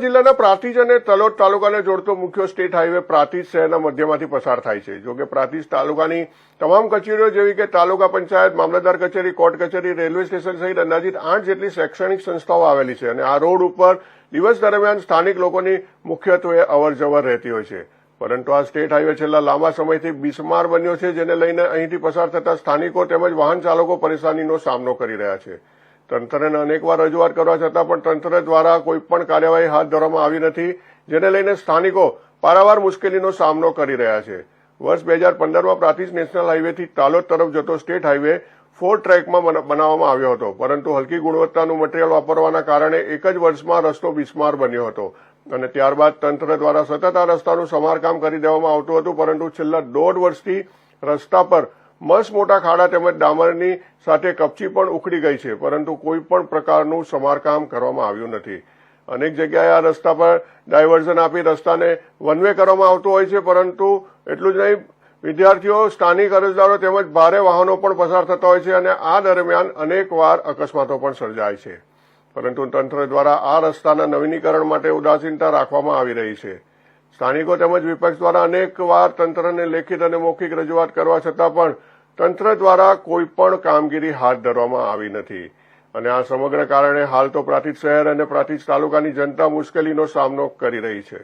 જિલ્લાના પ્રાતિજ અને તલોદ તાલુકાને જોડતો મુખ્ય સ્ટેટ હાઈવે પ્રાતિજ શહેરના મધ્યમાંથી પસાર થાય છે. જો કે પ્રાંતિજ તાલુકાની તમામ કચેરીઓ જેવી કે તાલુકા પંચાયત, મામલતદાર કચેરી, કોર્ટ કચેરી, રેલવે સ્ટેશન સહિત અંદાજીત આઠ જેટલી શૈક્ષણિક સંસ્થાઓ આવેલી છે અને આ રોડ ઉપર દિવસ દરમિયાન સ્થાનિક લોકોની મુખ્યત્વે અવરજવર રહેતી હોય છે. પરંતુ આ સ્ટેટ હાઈવે છેલ્લા લાંબા સમયથી બિસ્માર બન્યો છે, જેને લઈને અહીંથી પસાર થતા સ્થાનિકો તેમજ વાહન ચાલકો પરેશાનીનો સામનો કરી રહ્યા છે. તંત્રને અનેકવાર રજૂઆત કરવા છતાં પણ તંત્ર દ્વારા કોઈપણ કાર્યવાહી હાથ ધરવામાં આવી નથી, જેને લઈને સ્થાનિકો પારાવાર મુશ્કેલીનો સામનો કરી રહ્યા છે. વર્ષ બે હજાર પંદરમાં પ્રાંતિજ નેશનલ હાઇવેથી તાલોદ તરફ જતો સ્ટેટ હાઇવે ફોર ટ્રેકમાં બનાવવામાં આવ્યો હતો. પરંતુ હલકી ગુણવત્તાનું મટીરીયલ વાપરવાના કારણે એક જ વર્ષમાં રસ્તો બિસ્માર બન્યો હતો. અને ત્યારબાદ તંત્ર દ્વારા સતત આ રસ્તાનું સમારકામ કરી દેવામાં આવતું હતું, પરંતુ છેલ્લા દોઢ વર્ષથી રસ્તા પર મસ્ત મોટા ખાડા તેમજ ડામરની સાથે કપચી પણ ઉખડી ગઈ છે, પરંતુ કોઈ પણ પ્રકારનું સમારકામ કરવામાં આવ્યું નથી. અનેક જગ્યાએ આ રસ્તા પર ડાયવર્ઝન આપી રસ્તાને વન વે કરવામાં આવતું હોય છે, પરંતુ એટલું જ નહીં, વિદ્યાર્થીઓ, સ્થાનિક અરજદારો તેમજ ભારે વાહનો પણ પસાર થતા હોય છે અને આ દરમિયાન અનેકવાર અકસ્માતો પણ સર્જાય છે. પરંતુ તંત્ર દ્વારા આ રસ્તાના નવીનીકરણ માટે ઉદાસીનતા રાખવામાં આવી રહી છે. સ્થાનિકો તેમજ વિપક્ષ દ્વારા અનેક વાર તંત્રને લેખિત અને મૌખિક રજૂઆત કરવા છતાં પણ તંત્ર દ્વારા કોઈ પણ કામગીરી હાથ ધરવામાં આવી નથી. અને આ સમગ્ર કારણે હાલ તો પ્રાંતિજ શહેર અને પ્રાંતિજ તાલુકાની જનતા મુશ્કેલીનો સામનો કરી રહી છે.